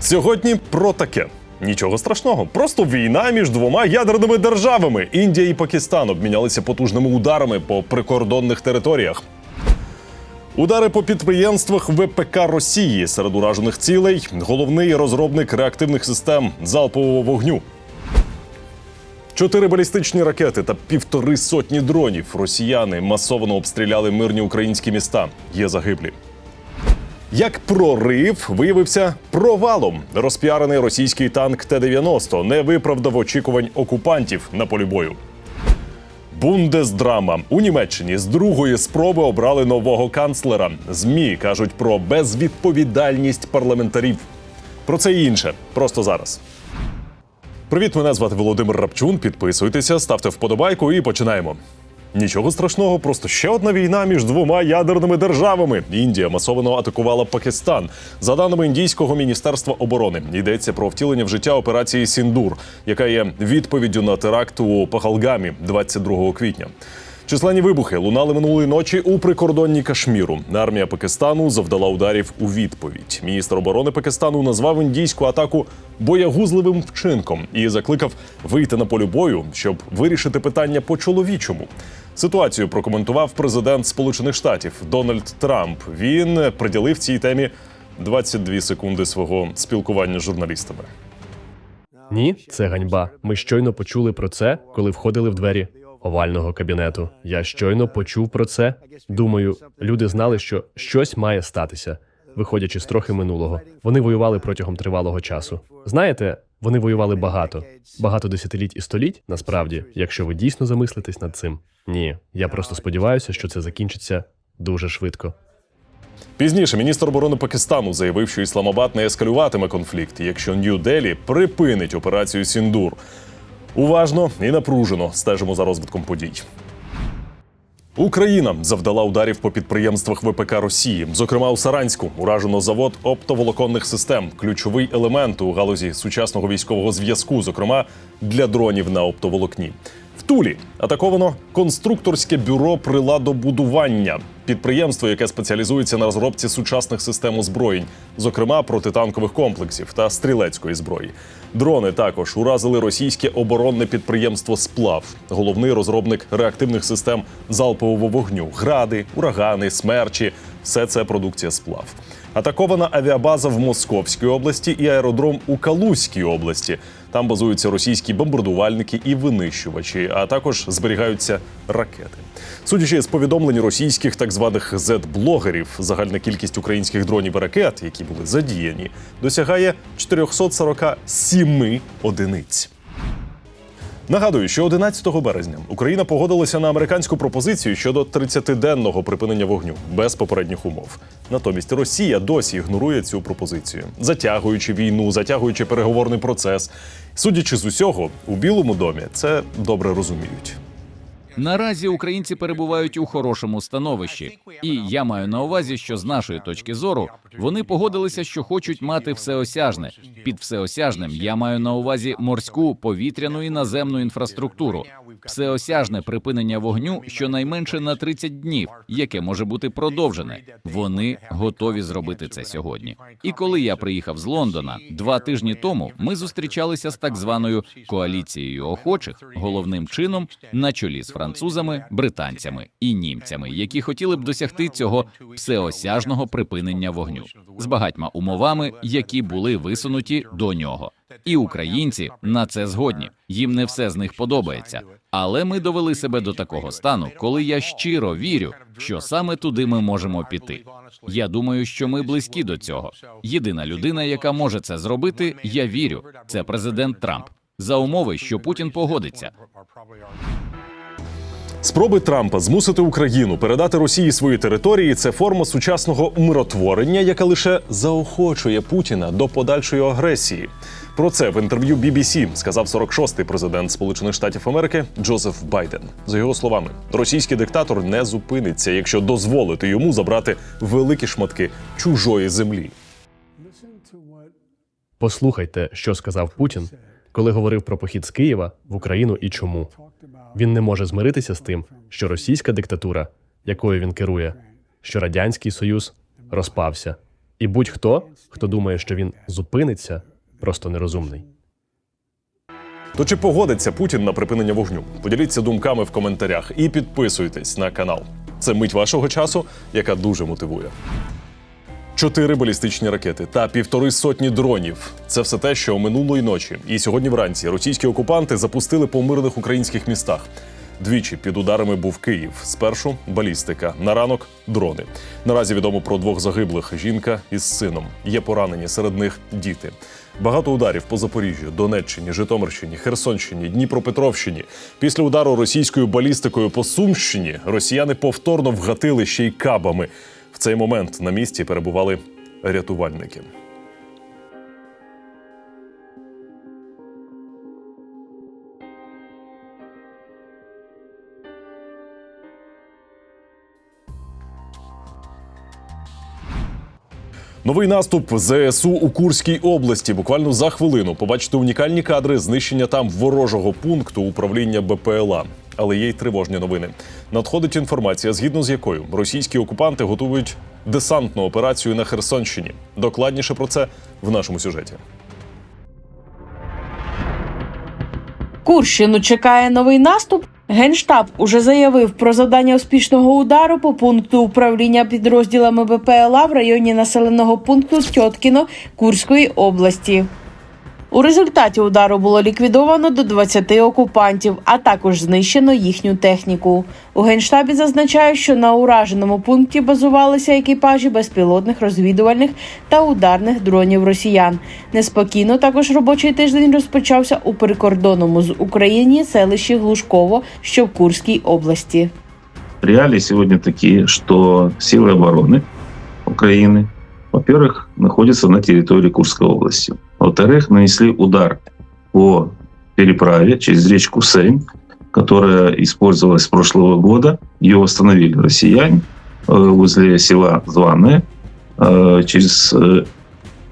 Сьогодні про таке. Нічого страшного, просто війна між двома ядерними державами. Індія і Пакистан обмінялися потужними ударами по прикордонних територіях. Удари по підприємствах ВПК Росії серед уражених цілей. Головний розробник реактивних систем залпового вогню. Чотири балістичні ракети та півтори сотні дронів росіяни масово обстріляли мирні українські міста. Є загиблі. Як прорив виявився провалом. Розпіарений російський танк Т-90 не виправдав очікувань окупантів на полі бою. Бундесдрама у Німеччині з другої спроби обрали нового канцлера. Змі кажуть про безвідповідальність парламентарів. Про це і інше просто зараз. Привіт, мене звати Володимир Рапчун. Підписуйтеся, ставте вподобайку і починаємо. Нічого страшного, просто ще одна війна між двома ядерними державами. Індія масово атакувала Пакистан. За даними індійського міністерства оборони, йдеться про втілення в життя операції Сіндур, яка є відповіддю на теракт у Пахалгамі 22 квітня. Численні вибухи лунали минулої ночі у прикордонні Кашміру. Армія Пакистану завдала ударів у відповідь. Міністр оборони Пакистану назвав індійську атаку боягузливим вчинком і закликав вийти на полі бою, щоб вирішити питання по-чоловічому. Ситуацію прокоментував президент Сполучених Штатів Дональд Трамп. Він приділив цій темі 22 секунди свого спілкування з журналістами. Ні, це ганьба. Ми щойно почули про це, коли входили в двері овального кабінету. Я щойно почув про це. Думаю, люди знали, що щось має статися, виходячи з трохи минулого. Вони воювали протягом тривалого часу. Знаєте, вони воювали багато, багато десятиліть і століть. Насправді, якщо ви дійсно замислитесь над цим. Ні, я просто сподіваюся, що це закінчиться дуже швидко. Пізніше міністр оборони Пакистану заявив, що Ісламабад не ескалюватиме конфлікт, якщо Нью-Делі припинить операцію Сіндур. Уважно і напружено стежимо за розвитком подій. Україна завдала ударів по підприємствах ВПК Росії. Зокрема, у Саранську уражено завод оптоволоконних систем, ключовий елемент у галузі сучасного військового зв'язку, зокрема для дронів на оптоволокні. В Тулі атаковано конструкторське бюро приладобудування, підприємство, яке спеціалізується на розробці сучасних систем озброєнь, зокрема протитанкових комплексів та стрілецької зброї. Дрони також уразили російське оборонне підприємство Сплав, головний розробник реактивних систем залпового вогню, гради, урагани, смерчі все це продукція сплав. Атакована авіабаза в Московській області і аеродром у Калузькій області. Там базуються російські бомбардувальники і винищувачі, а також зберігаються ракети. Судячи з повідомлень російських так званих Z-блогерів, загальна кількість українських дронів і ракет, які були задіяні, досягає 447 одиниць. Нагадую, що 11 березня Україна погодилася на американську пропозицію щодо 30-денного припинення вогню без попередніх умов. Натомість Росія досі ігнорує цю пропозицію, затягуючи війну, затягуючи переговорний процес. Судячи з усього, у Білому домі це добре розуміють. Наразі українці перебувають у хорошому становищі, і я маю на увазі, що з нашої точки зору вони погодилися, що хочуть мати всеосяжне. Під всеосяжним я маю на увазі морську, повітряну і наземну інфраструктуру. Всеосяжне припинення вогню щонайменше на 30 днів, яке може бути продовжене. Вони готові зробити це сьогодні. І коли я приїхав з Лондона два тижні тому, ми зустрічалися з так званою коаліцією охочих, головним чином на чолі з французами, британцями і німцями, які хотіли б досягти цього всеосяжного припинення вогню з багатьма умовами, які були висунуті до нього. І українці на це згодні. Їм не все з них подобається. Але ми довели себе до такого стану, коли я щиро вірю, що саме туди ми можемо піти. Я думаю, що ми близькі до цього. Єдина людина, яка може це зробити, я вірю, це президент Трамп. За умови, що Путін погодиться. Спроби Трампа змусити Україну передати Росії свої території це форма сучасного миротворення, яка лише заохочує Путіна до подальшої агресії. Про це в інтерв'ю BBC сказав 46-й президент Сполучених Штатів Америки Джозеф Байден. За його словами, російський диктатор не зупиниться, якщо дозволити йому забрати великі шматки чужої землі. Послухайте, що сказав Путін, коли говорив про похід з Києва в Україну і чому. Він не може змиритися з тим, що російська диктатура, якою він керує, що радянський союз розпався, І будь-хто, хто думає, що він зупиниться, просто нерозумний. То чи погодиться Путін на припинення вогню? Поділіться думками в коментарях і підписуйтесь на канал. Це мить вашого часу, яка дуже мотивує. Чотири балістичні ракети та півтори сотні дронів. Це все те, що минулої ночі і сьогодні вранці російські окупанти запустили по мирних українських містах. Двічі під ударами був Київ. Спершу балістика, на ранок дрони. Наразі відомо про двох загиблих: жінка із сином. Є поранені серед них діти. Багато ударів по Запоріжжю, Донеччині, Житомирщині, Херсонщині, Дніпропетровщині. Після удару російською балістикою по Сумщині росіяни повторно вгатили ще й кабами. В цей момент на місці перебували рятувальники. Новий наступ ЗСУ у Курській області. Буквально за хвилину побачите унікальні кадри знищення там ворожого пункту управління БПЛА. Але є й тривожні новини. Надходить інформація, згідно з якою російські окупанти готують десантну операцію на Херсонщині. Докладніше про це в нашому сюжеті. Курщину чекає новий наступ. Генштаб уже заявив про завдання успішного удару по пункту управління підрозділами БПЛА в районі населеного пункту Тьоткіно Курської області. У результаті удару було ліквідовано до 20 окупантів, а також знищено їхню техніку. У генштабі зазначають, що на ураженому пункті базувалися екіпажі безпілотних розвідувальних та ударних дронів росіян. Неспокійно також робочий тиждень розпочався у прикордонному з Україні селищі Глушково, що в Курській області. Реалии сегодня такие, что силы обороны Украины, во-первых, находятся на территории Курской области. Во-вторых, нанесли удар по переправе через речку Сейм, которая использовалась с прошлого года. Ее восстановили россияне э, возле села Званое. Э, Через э,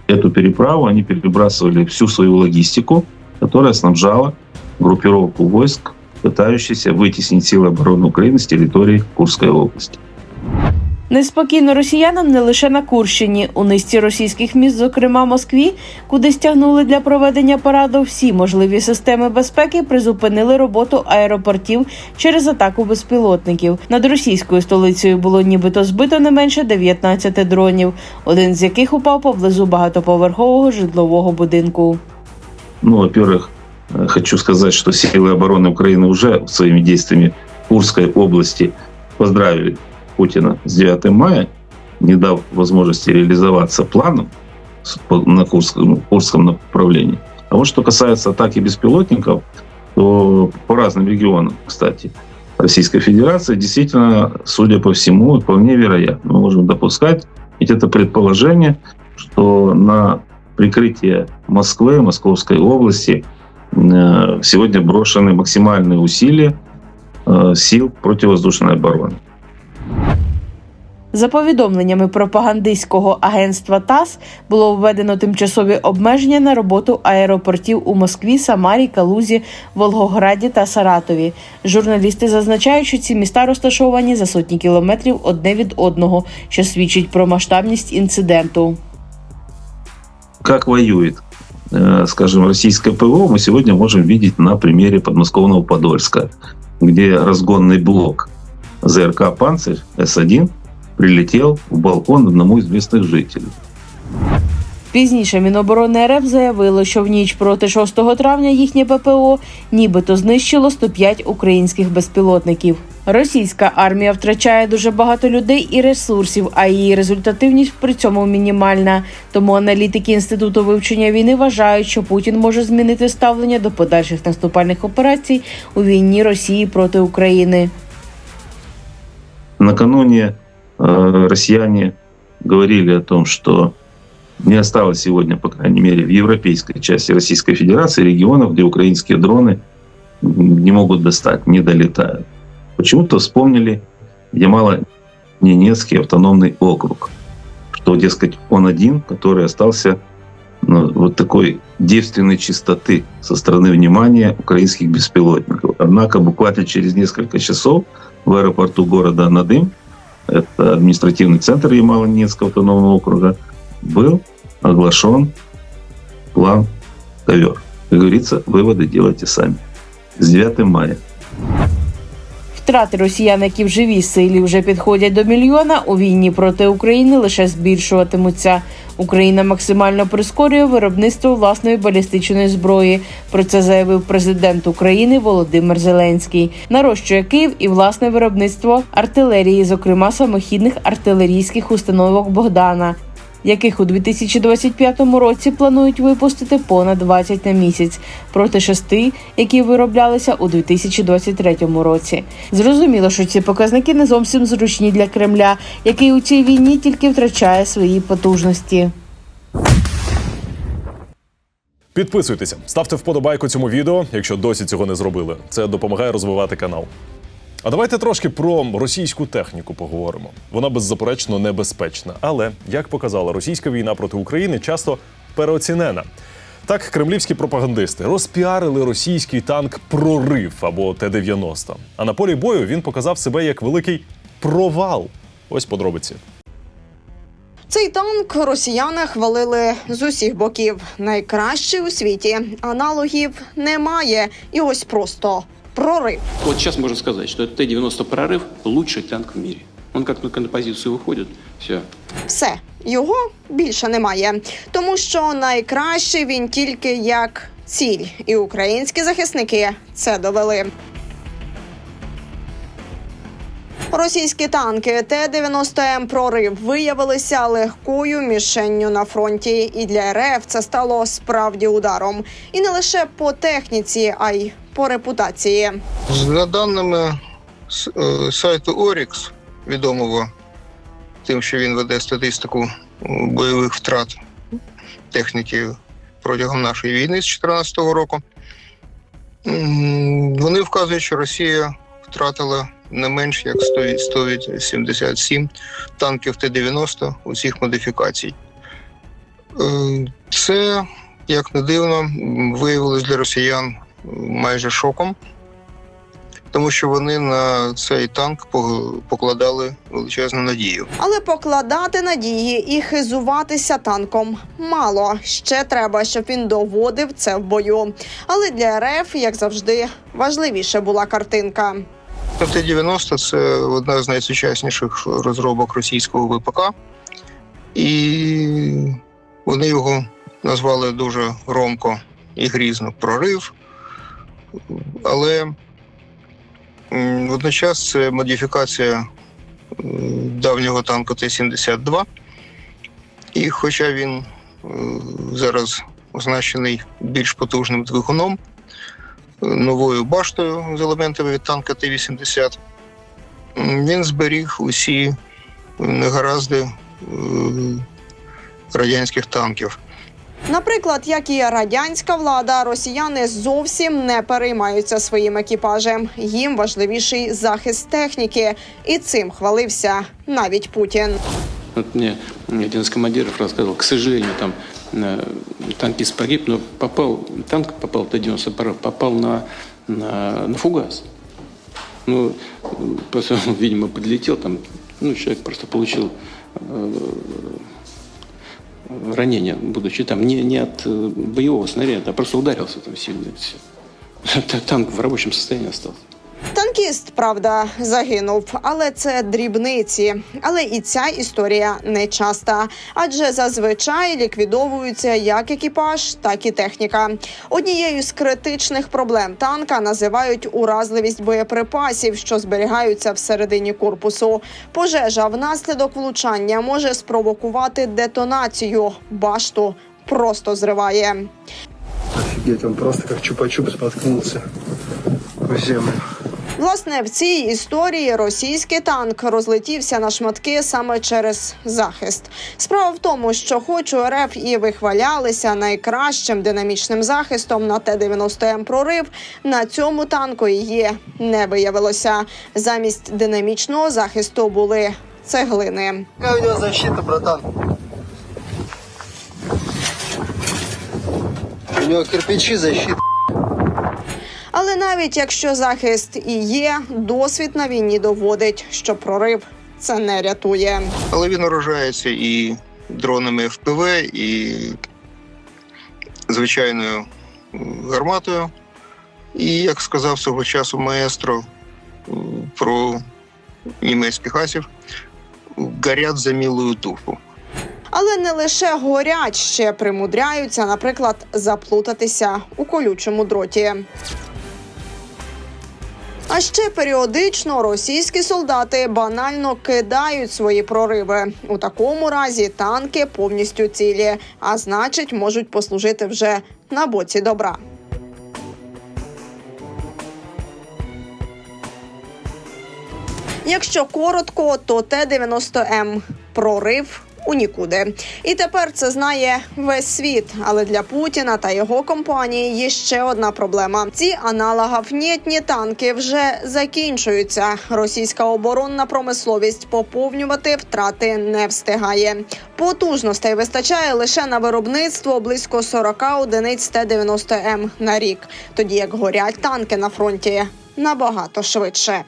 эту переправу они перебрасывали всю свою логистику, которая снабжала группировку войск пытающийся вытеснить силы обороны Украины с территории Курской области. Неспокійно росіянам не лише на Курщині. У низці російських міст, зокрема Москві, куди стягнули для проведення параду всі можливі системи безпеки, призупинили роботу аеропортів через атаку безпілотників. Над російською столицею було нібито збито не менше 19 дронів, один з яких упав поблизу багатоповерхового житлового будинку. Ну, во-первых, э, хочу сказать, что силы обороны Украины уже своими действиями в Курской области поздравили Путина с 9 мая, не дав возможности реализоваться планом на Курском, ну, Курском направлении. А вот что касается атаки беспилотников, то по разным регионам, кстати, Российской Федерации, действительно, судя по всему, вполне вероятно, мы можем допускать, ведь это предположение, что на прикрытие Москвы, Московской области э, сегодня брошены максимальные усилия э, сил противовоздушной обороны. За повідомленнями пропагандистського агентства ТАСС було введено тимчасові обмеження на роботу аеропортів у Москві, Самарі, Калузі, Волгограді та Саратові. Журналісти зазначають, що ці міста розташовані за сотні кілометрів одне від одного, що свідчить про масштабність інциденту. Как воюет, э, скажем, российское ПВО, мы сегодня можем видеть на примере подмосковного Подольска, где разгонный блок ЗРК «Панцирь» С-1 прилетел в балкон одному из местных жителей. Пізніше Міноборони РФ заявило, що в ніч проти 6 травня їхнє ППО нібито знищило 105 українських безпілотників. Російська армія втрачає дуже багато людей і ресурсів, а її результативність при цьому мінімальна. Тому аналітики інституту вивчення війни вважають, що Путін може змінити ставлення до подальших наступальних операцій у війні Росії проти України. Накануне э, россияне говорили о том, что не осталось сегодня, по крайней мере, в европейской части Российской Федерации регионов, где украинские дроны не могут достать, не долетают. Почему-то вспомнили Ямало-Ненецкий автономный округ, что, дескать, он один, который остался ну, вот такой девственной чистоты со стороны внимания украинских беспилотников. Однако буквально через несколько часов в аэропорту города Надым, это административный центр Ямало-Ненецкого автономного округа, был оглашен план ковер. Как говорится, выводы делайте сами. С 9 мая Втрати росіян, які в живій силі вже підходять до мільйона, у війні проти України лише збільшуватимуться. Україна максимально прискорює виробництво власної балістичної зброї. Про це заявив президент України Володимир Зеленський. Нарощує Київ і власне виробництво артилерії, зокрема самохідних артилерійських установок Богдана. Яких у 2025 році планують випустити понад 20 на місяць проти шести, які вироблялися у 2023 році. Зрозуміло, що ці показники не зовсім зручні для Кремля, який у цій війні тільки втрачає свої потужності. Підписуйтеся, ставте вподобайку цьому відео, якщо досі цього не зробили. Це допомагає розвивати канал. А давайте трошки про російську техніку поговоримо. Вона беззаперечно небезпечна, але як показала російська війна проти України, часто переоцінена. Так, кремлівські пропагандисти розпіарили російський танк прорив або Т-90. А на полі бою він показав себе як великий провал. Ось подробиці. Цей танк росіяни хвалили з усіх боків. Найкращий у світі. Аналогів немає. І ось просто прорив. Вот сейчас можно сказать, что Т-90 «Прорыв» – лучший танк в мире. Он как только на позицию выходит, все. Все його більше немає, тому що найкращий він тільки як ціль, і українські захисники це довели. Російські танки Т-90М «Прорив» виявилися легкою мішенню на фронті, і для РФ це стало справді ударом. І не лише по техніці, а й по репутації. За даними е, сайту Orix, відомого тим, що він веде статистику бойових втрат техніки протягом нашої війни з 2014 року, вони вказують, що Росія втратила не менш як 100 177 танків Т-90 усіх модифікацій. Е, Це, як не дивно, виявилось для росіян е, майже шоком тому що вони на цей танк по- покладали величезну надію. Але покладати надії і хизуватися танком мало. Ще треба, щоб він доводив це в бою. Але для РФ, як завжди, важливіше була картинка. Т-90 – це одна з найсучасніших розробок російського ВПК, і вони його назвали дуже громко і грізно прорив. Але водночас це модифікація давнього танку Т-72. І хоча він е, зараз оснащений більш потужним двигуном, новою баштою з елементами від танка Т-80. Він зберіг усі негаразди е, радянських танків. Наприклад, як і радянська влада, росіяни зовсім не переймаються своїм екіпажем. Їм важливіший захист техніки, і цим хвалився навіть Путін. Вот мне один из командиров рассказывал, к сожалению, там танкист погиб, но попал, танк попал, Т-90 «Прорыв», попал на, на, на фугас. Ну, просто, он, видимо, подлетел, там, ну, человек просто получил э, ранение, будучи там не, не от э, боевого снаряда, а просто ударился там сильно. Танк в рабочем состоянии остался. Танкіст, правда, загинув, але це дрібниці. Але і ця історія не часта, адже зазвичай ліквідовуються як екіпаж, так і техніка. Однією з критичних проблем танка називають уразливість боєприпасів, що зберігаються всередині корпусу. Пожежа внаслідок влучання може спровокувати детонацію. Башту просто зриває. Офигеть, он просто как чупа-чуп споткнулся в землю. Власне, в цій історії російський танк розлетівся на шматки саме через захист. Справа в тому, що хоч у РФ і вихвалялися найкращим динамічним захистом на Т-90М прорив, на цьому танку її не виявилося. Замість динамічного захисту були цеглини. Какая у него защита, братан? У него кирпичи защита. Але навіть якщо захист і є, досвід на війні доводить, що прорив це не рятує. Але він вражається і дронами ФПВ і звичайною гарматою. І як сказав свого часу маестро про німецьких асів, горять за милую душу. Але не лише горять, ще примудряються, наприклад, заплутатися у колючому дроті. А ще періодично російські солдати банально кидають свої прориви. У такому разі танки повністю цілі, а значить, можуть послужити вже на боці добра. Якщо коротко, то Т-90М прорив у нікуди. І тепер це знає весь світ. Але для Путіна та його компанії є ще одна проблема: ці аналоговнєтні танки вже закінчуються. Російська оборонна промисловість поповнювати втрати не встигає. Потужностей вистачає лише на виробництво близько 40 одиниць Т-90М на рік, тоді як горять танки на фронті набагато швидше.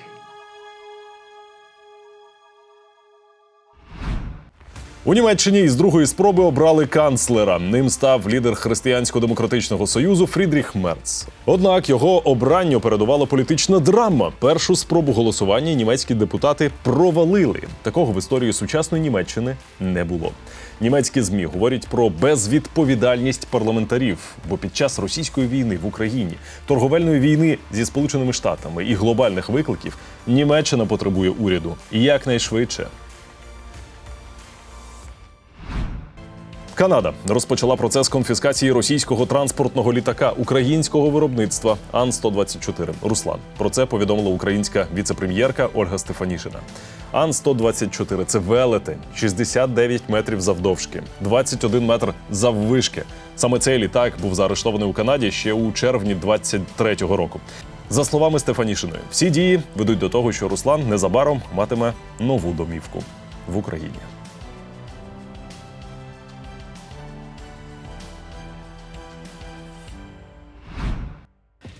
У Німеччині із другої спроби обрали канцлера. Ним став лідер Християнсько-демократичного союзу Фрідріх Мерц. Однак його обранню передувала політична драма. Першу спробу голосування німецькі депутати провалили. Такого в історії сучасної Німеччини не було. Німецькі змі говорять про безвідповідальність парламентарів, бо під час російської війни в Україні, торговельної війни зі Сполученими Штатами і глобальних викликів Німеччина потребує уряду якнайшвидше. Канада розпочала процес конфіскації російського транспортного літака українського виробництва Ан-124 Руслан. Про це повідомила українська віцепрем'єрка Ольга Стефанішина. Ан-124 – це велетень, 69 метрів завдовжки, 21 метр заввишки. Саме цей літак був заарештований у Канаді ще у червні 23-го року. За словами Стефанішиної, всі дії ведуть до того, що Руслан незабаром матиме нову домівку в Україні.